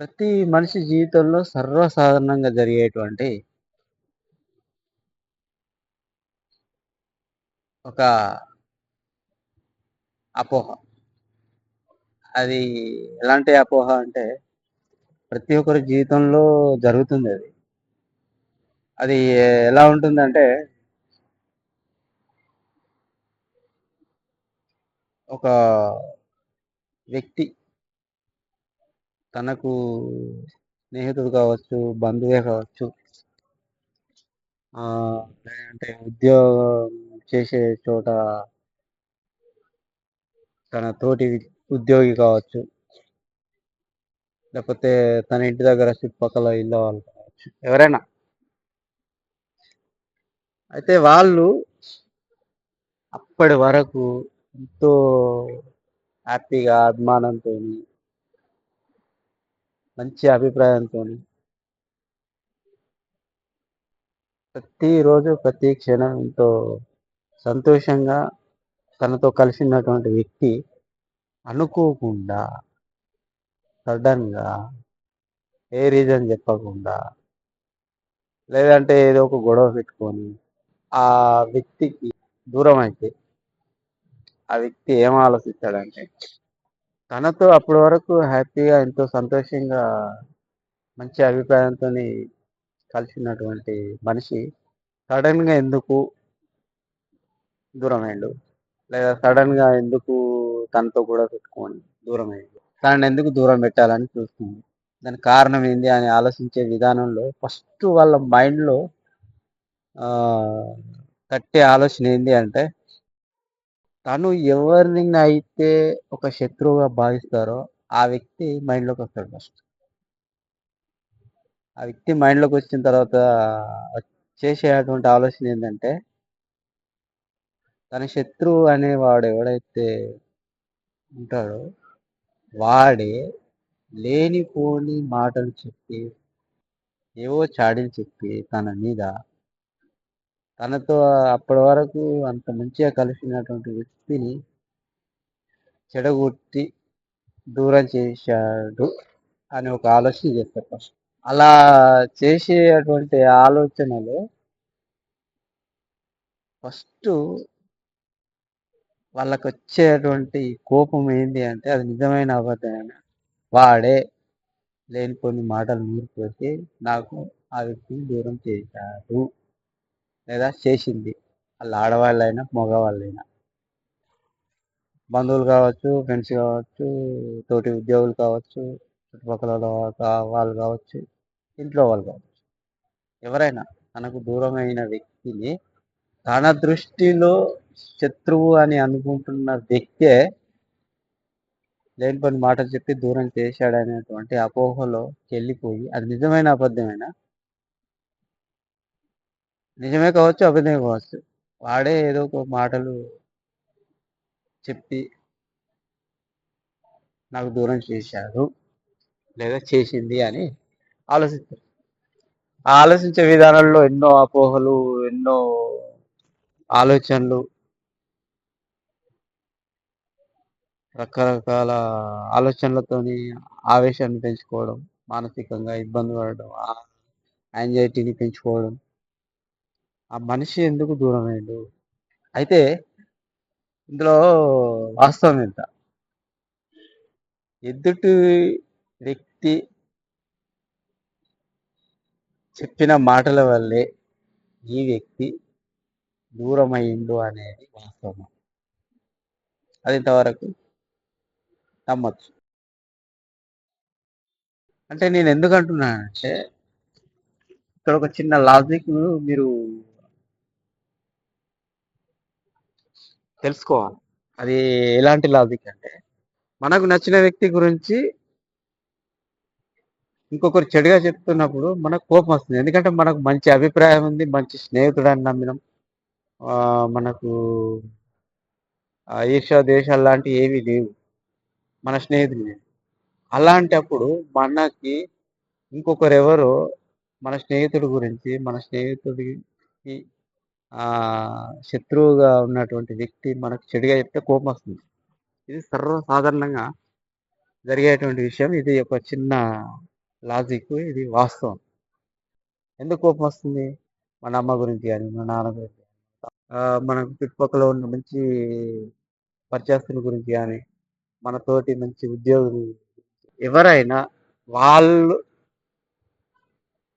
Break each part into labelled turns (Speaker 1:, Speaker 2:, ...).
Speaker 1: ప్రతి మనిషి జీవితంలో సర్వసాధారణంగా జరిగేటువంటి ఒక అపోహ. అది ఎలాంటి అపోహ అంటే ప్రతి ఒక్కరి జీవితంలో జరుగుతుందది. అది ఎలా ఉంటుందంటే ఒక వ్యక్తి తనకు స్నేహితుడు కావచ్చు, బంధువే కావచ్చు. అంటే ఉద్యోగం చేసే చోట తన తోటి ఉద్యోగి కావచ్చు. లేకపోతే తన ఇంటి దగ్గర చుట్టుపక్కల ఇళ్ళ వాళ్ళు కావచ్చు. ఎవరైనా. అయితే వాళ్ళు అప్పటి వరకు ఎంతో హ్యాపీగా, అభిమానంతోని మంచి అభిప్రాయంతోని. ప్రతిరోజు, ప్రతి క్షణం ఎంతో సంతోషంగా తనతో కలిసినటువంటి వ్యక్తి అనుకోకుండా సడన్‌గా ఏ రీజన్ చెప్పకుండా లేదంటే ఏదో ఒక గొడవ పెట్టుకొని ఆ వ్యక్తికి దూరం అయితే ఆ వ్యక్తి ఏం ఆలోచిస్తాడంటే తనతో అప్పటి వరకు హ్యాపీగా ఎంతో సంతోషంగా మంచి అభిప్రాయంతోని కలిసినటువంటి మనిషి సడన్‌గా ఎందుకు దూరమయ్యిండు? లేదా సడన్‌గా ఎందుకు తనతో గొడవ పెట్టుకొని తనని ఎందుకు దూరం పెట్టాలని చూస్తుంది. దానికి కారణం ఏంది అని ఆలోచించే విధానంలో ఫస్ట్ వాళ్ళ మైండ్‌లో కట్టే ఆలోచన ఏంది అంటే తను ఎవరిని అయితే ఒక శత్రువుగా భావిస్తారో ఆ వ్యక్తి మైండ్లోకి వస్తాడు ఫస్ట్. ఆ వ్యక్తి మైండ్లోకి వచ్చిన తర్వాత చేసేటువంటి ఆలోచన ఏంటంటే తన శత్రువు అనేవాడు ఎవడైతే ఉంటాడో వాడే లేనిపోని మాటలు చెప్పి, ఏవో చాడీలు చెప్పి తన మీద తనతో అప్పటి వరకు అంత మంచిగా కలిసినటువంటి వ్యక్తిని చెడగొట్టి దూరం చేశాడు అని ఒక ఆలోచన చెప్పారు ఫస్ట్. అలా చేసేటువంటి ఆలోచనలో వాళ్ళకు వచ్చేటువంటి కోపం ఏంటి అంటే అది నిజమైన అబద్ధమైన వాడే లేని కొన్ని మాటలు నూరిపోసి నాకు ఆ వ్యక్తిని దూరం చేశాడు. లేదా చేసింది. వాళ్ళు ఆడవాళ్ళైనా, మగవాళ్ళైనా. బంధువులు కావచ్చు, ఫ్రెండ్స్ కావచ్చు, తోటి ఉద్యోగులు కావచ్చు, చుట్టుపక్కల వాళ్ళు కావచ్చు, ఇంట్లో వాళ్ళు కావచ్చు. ఎవరైనా తనకు దూరమైన వ్యక్తిని తన దృష్టిలో శత్రువు అని అనుకుంటున్న వ్యక్తే లేని పని మాటలు చెప్పి దూరం చేశాడనేటువంటి అపోహలో వెళ్ళిపోయి అది నిజమైన అబద్ధమైనా నిజమే కావచ్చు, అబద్ధమే కావచ్చు. వాడే ఏదో ఒక మాటలు చెప్పి నాకు దూరం చేశాడు. లేదా చేసింది అని ఆలోచిస్తారు. ఆలోచించే విధానంలో ఎన్నో అపోహలు, ఎన్నో ఆలోచనలు రకరకాల ఆలోచనలతోని ఆవేశాన్ని పెంచుకోవడం, మానసికంగా ఇబ్బంది పడడం, యాంజైటీని యాంగ్జైటీని పెంచుకోవడం. ఆ మనిషి ఎందుకు దూరమయ్యిండు? అయితే ఇందులో వాస్తవం ఎంత? ఎదుటి వ్యక్తి చెప్పిన మాటల వల్లే ఈ వ్యక్తి దూరమైండు అనేది వాస్తవం. అది ఇంతవరకు నమ్మచ్చు అంటే నేను ఎందుకంటున్నానంటే ఇక్కడ ఒక చిన్న లాజిక్ మీరు తెలుసుకోవాలి. అది ఎలాంటి లాజిక్ అంటే మనకు నచ్చిన వ్యక్తి గురించి ఇంకొకరు చెడుగా చెప్తున్నప్పుడు మనకు కోపం వస్తుంది. ఎందుకంటే మనకు మంచి అభిప్రాయం ఉంది. మంచి స్నేహితుడని నమ్మినాం. మనకు ఆహ్, దేశాలు లాంటివి ఏవి లేవు. మన స్నేహితుడి అలాంటప్పుడు మనకి ఇంకొకరెవరో మన స్నేహితుడి గురించి, మన స్నేహితుడికి శత్రువుగా ఉన్నటువంటి వ్యక్తి మనకు చెడుగా చెప్తే కోపం వస్తుంది. ఇది సర్వసాధారణంగా జరిగేటువంటి విషయం. ఇది ఒక చిన్న లాజిక్ ఇది వాస్తవం. ఎందుకు కోపం వస్తుంది? మన అమ్మ గురించి కానీ మన నాన్న గురించి మన మనకు చుట్టుపక్కల ఉన్న మంచి పరిచయస్తుల గురించి కానీ మన తోటి మంచి ఉద్యోగులు ఎవరైనా వాళ్ళు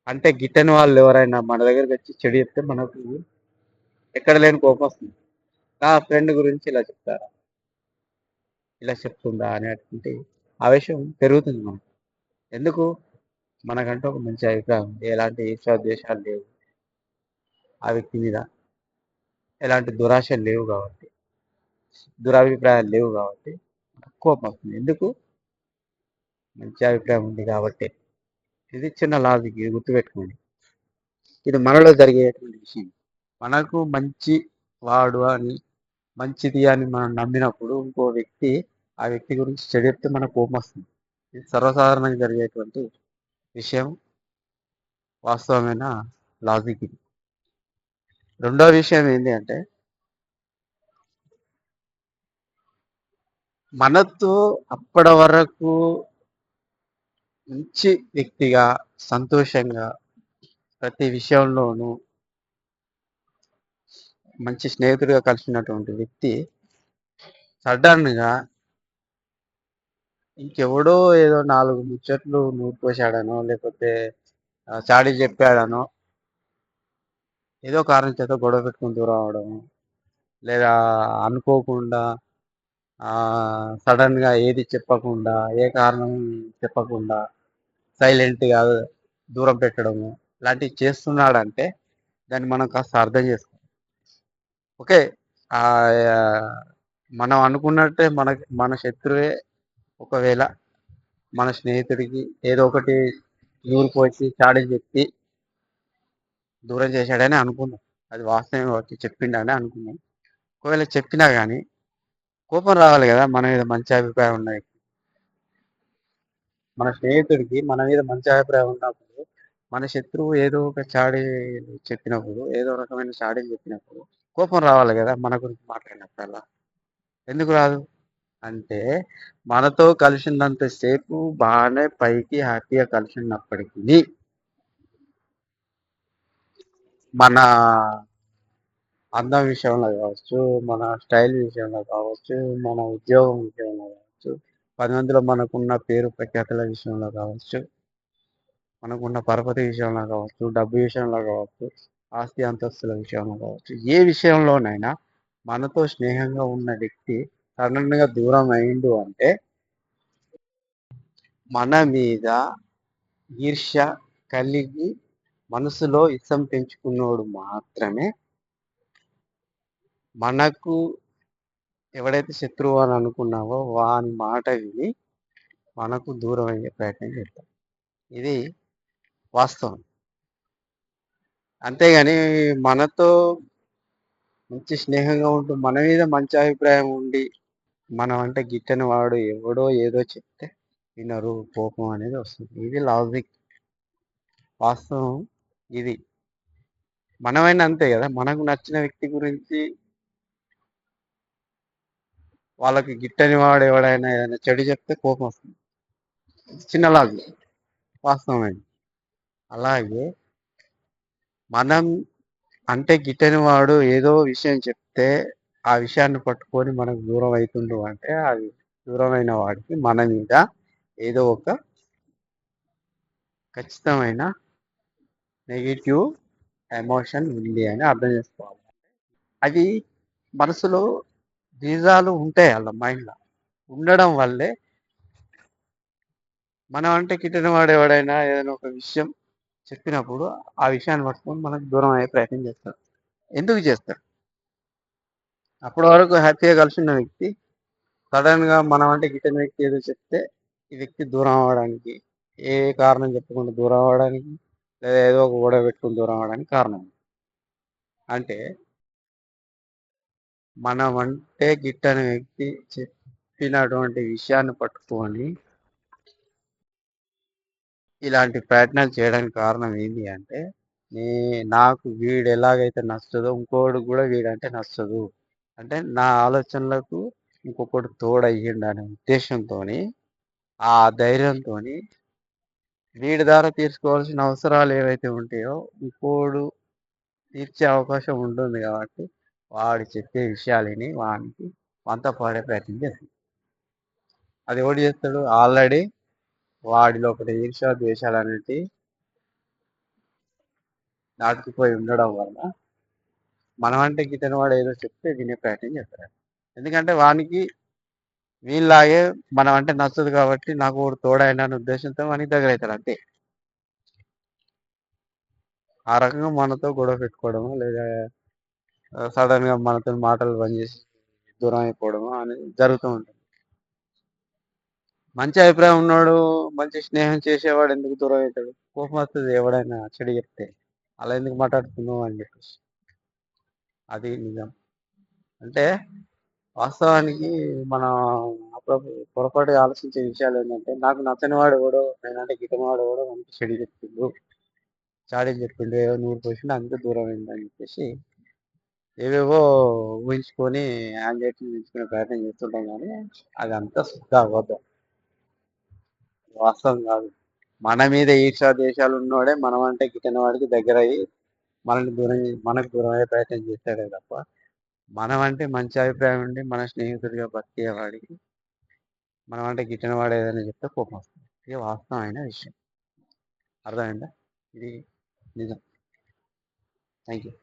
Speaker 1: అంటే గిట్టని వాళ్ళు ఎవరైనా మన దగ్గరకు వచ్చి చెడు చెప్తే మనకు ఎక్కడ లేని కోపం వస్తుంది. నా ఫ్రెండ్ గురించి ఇలా చెప్తారా? ఇలా చెప్తుందా అనేటువంటి ఆవేశం పెరుగుతుంది మనకు. ఎందుకు? మనకంటూ ఒక మంచి అభిప్రాయం ఉంది. ఎలాంటి ఈశ్వరద్వేషాలు లేవు. ఆ వ్యక్తి మీద ఎలాంటి దురాశలు లేవు కాబట్టి దురాభిప్రాయాలు లేవు కాబట్టి కోపం వస్తుంది. ఎందుకు? మంచి అభిప్రాయం ఉంది కాబట్టి. ఇది చిన్న లాజిక్ ఇది గుర్తుపెట్టుకోండి. ఇది మనలో జరిగేటువంటి విషయం. మనకు మంచి వాడు అని మంచిది అని మనం నమ్మినప్పుడు ఇంకో వ్యక్తి ఆ వ్యక్తి గురించి చెడు మనకు కోపం వస్తుంది. ఇది సర్వసాధారణంగా జరిగేటువంటి విషయం. వాస్తవమైన లాజిక్ ఇది. రెండో విషయం ఏంటి అంటే మనతో అప్పటి వరకు మంచి వ్యక్తిగా సంతోషంగా ప్రతి విషయంలోనూ మంచి స్నేహితుడిగా కలిసినటువంటి వ్యక్తి సడన్గా ఇంకెవడో ఏదో నాలుగు ముచ్చట్లు నూరిపోసాడనో లేకపోతే చాడీ చెప్పాడనో ఏదో కారణం చేత గొడవ పెట్టుకుని దూరం అవడం లేదా అనుకోకుండా ఆ సడన్గా ఏది చెప్పకుండా ఏ కారణం చెప్పకుండా సైలెంట్గా దూరం పెట్టడము ఇలాంటివి చేస్తున్నాడంటే దాన్ని మనం కాస్త అర్థం చేసుకోవాలి. ఓకే. ఆ మనం అనుకున్నట్టే మన మన శత్రువే ఒకవేళ మన స్నేహితుడికి ఏదో ఒకటి నూరు వచ్చి చాడీ చెప్పి దూరం చేశాడని అనుకున్నాం. అది వాస్తవం వచ్చి చెప్పిండని అనుకున్నాం. ఒకవేళ చెప్పినా కానీ కోపం రావాలి కదా మన మీద మంచి అభిప్రాయం ఉన్నాయి మన స్నేహితుడికి మన మీద మంచి అభిప్రాయం ఉన్నప్పుడు మన శత్రువు ఏదో ఒక చాడి చెప్పినప్పుడు ఏదో రకమైన చాడీ చెప్పినప్పుడు కోపం రావాలి కదా మన గురించి మాట్లాడినప్పుడల్లా. ఎందుకు రాదు? అంటే మనతో కలిసినంతసేపు బాగానే పైకి హ్యాపీగా కలిసి ఉన్నప్పటికీ మన అందం విషయంలో కావచ్చు మన స్టైల్ విషయంలో కావచ్చు మన ఉద్యోగం విషయంలో కావచ్చు పది మందిలో మనకున్న పేరు ప్రఖ్యాతుల విషయంలో కావచ్చు మనకున్న పరపతి విషయంలో కావచ్చు డబ్బు విషయంలో కావచ్చు ఆస్తి అంతస్తుల విషయంలో కావచ్చు. ఏ విషయంలోనైనా మనతో స్నేహంగా ఉన్న వ్యక్తి సడన్గా దూరం అయిండు అంటే మన మీద ఈర్ష్య కలిగి మనసులో ఇష్టం పెంచుకున్నోడు మాత్రమే మనకు ఎవడైతే శత్రువు అని అనుకున్నావో వాని మాట విని మనకు దూరం అయ్యే ప్రయత్నం చేస్తాం ఇది వాస్తవం. అంతేగాని మనతో మంచి స్నేహంగా ఉంటూ మన మీద మంచి అభిప్రాయం ఉండి మనం అంటే గిట్టని వాడు ఎవడో ఏదో చెప్తే వినరు కోపం అనేది వస్తుంది. ఇది లాజిక్. వాస్తవం ఇది. మనమైనా అంతే కదా? మనకు నచ్చిన వ్యక్తి గురించి వాళ్ళకి గిట్టని వాడు ఎవడైనా ఏదైనా చెడు చెప్తే కోపం వస్తుంది. చిన్న లాజిక్. వాస్తవమైన అలాగే మనం అంటే గిట్టని వాడు ఏదో విషయం చెప్తే ఆ విషయాన్ని పట్టుకొని మనకు దూరం అవుతుండు అంటే అది దూరమైన వాడికి మన మీద ఏదో ఒక ఖచ్చితమైన నెగిటివ్ ఎమోషన్ ఉంది అని అర్థం చేసుకోవాలి. అది మనసులో బీజాలు ఉంటాయి వాళ్ళ మైండ్లో ఉండడం వల్లే మనం అంటే కిట్టిన వాడు ఎవడైనా ఏదైనా ఒక విషయం చెప్పినప్పుడు ఆ విషయాన్ని పట్టుకొని మనకు దూరం అయ్యే ప్రయత్నం చేస్తాడు ఎందుకు చేస్తాడు అప్పటి వరకు హ్యాపీగా కలిసి ఉన్న వ్యక్తి సడన్గా మనం అంటే గిట్టిన వ్యక్తి ఏదో చెప్తే ఈ వ్యక్తి దూరం అవ్వడానికి ఏ కారణం చెప్పకుండా దూరం అవ్వడానికి లేదా ఏదో ఒక ఓడ పెట్టుకుని దూరం అవడానికి కారణం. అంటే మనం అంటే గిట్టని వ్యక్తి చెప్పినటువంటి విషయాన్ని పట్టుకొని ఇలాంటి ప్రయత్నాలు చేయడానికి కారణం ఏంటి అంటే నే నాకు వీడు ఎలాగైతే నచ్చదో ఇంకోడు కూడా వీడంటే నచ్చదు. అంటే నా ఆలోచనలకు ఇంకొకటి తోడయ్యిండు అనే ఉద్దేశంతో ఆ ధైర్యంతో వీడి ద్వారా తీర్చుకోవాల్సిన అవసరాలు ఏవైతే ఉంటాయో ఇంకోడు తీర్చే అవకాశం ఉంటుంది కాబట్టి వాడు చెప్పే విషయాలని వానికి వంత పాడే ప్రయత్నం చేస్తుంది అది ఎవడు చేస్తాడు? ఆల్రెడీ వాడి లోపల ఈర్ష ద్వేషాలు అనేటి నాటుకుపోయి ఉండడం వలన మనం అంటే గిట్టని వాడు ఏదో చెప్తే వినే ప్రయత్నం చేస్తారు ఎందుకంటే వానికి వీళ్ళలాగే మనం అంటే నచ్చదు కాబట్టి నాకు ఒకడు తోడైన అనే ఉద్దేశంతో వానికి దగ్గర అవుతాడు అంతే. ఆ రకంగా మనతో గొడవ పెట్టుకోవడము లేదా సడన్గా మనతో మాటలు పనిచేసి చేసి దూరం అయిపోవడము అనేది జరుగుతూ ఉంటుంది. మంచి అభిప్రాయం ఉన్నాడు మంచి స్నేహం చేసేవాడు ఎందుకు దూరం అవుతాడు కోపం వస్తుంది ఎవడైనా చెడు చెప్తే. అలా ఎందుకు మాట్లాడుతున్నావు అని చెప్పేసి. అది నిజం. అంటే వాస్తవానికి మనం అప్పుడప్పుడు పొరపాటు ఆలోచించే విషయాలు ఏంటంటే నాకు నచ్చని వాడు కూడా నేనంటే గిట్టని వాడు కూడా మనకి చెడు చెప్పిండు చాడీలు చెప్పిండు ఏవో నూరు పోసిండు అందుకే దూరం అయిందని చెప్పేసి ఏవేవో ఊహించుకొని యాంగ్జైటీ ఊహించుకునే ప్రయత్నం చేస్తుంటాం కానీ అది అంతా శుద్ధ అబద్ధం వాస్తవం కాదు. మన మీద ఈర్షా దేశాలు ఉన్నవాడే మనం అంటే గిట్టిన వాడికి దగ్గర అయ్యి మనల్ని దూరం మనకు దూరం అయ్యే ప్రయత్నం చేస్తాడే తప్ప మనం అంటే మంచి అభిప్రాయం ఉండి మన స్నేహితుడిగా బతికే వాడికి మనం అంటే గిట్టిన వాడు ఏదైనా చెప్తే కోపం వస్తుంది. ఇది వాస్తవమైన విషయం. అర్థమైందా? ఇది నిజం. Thank you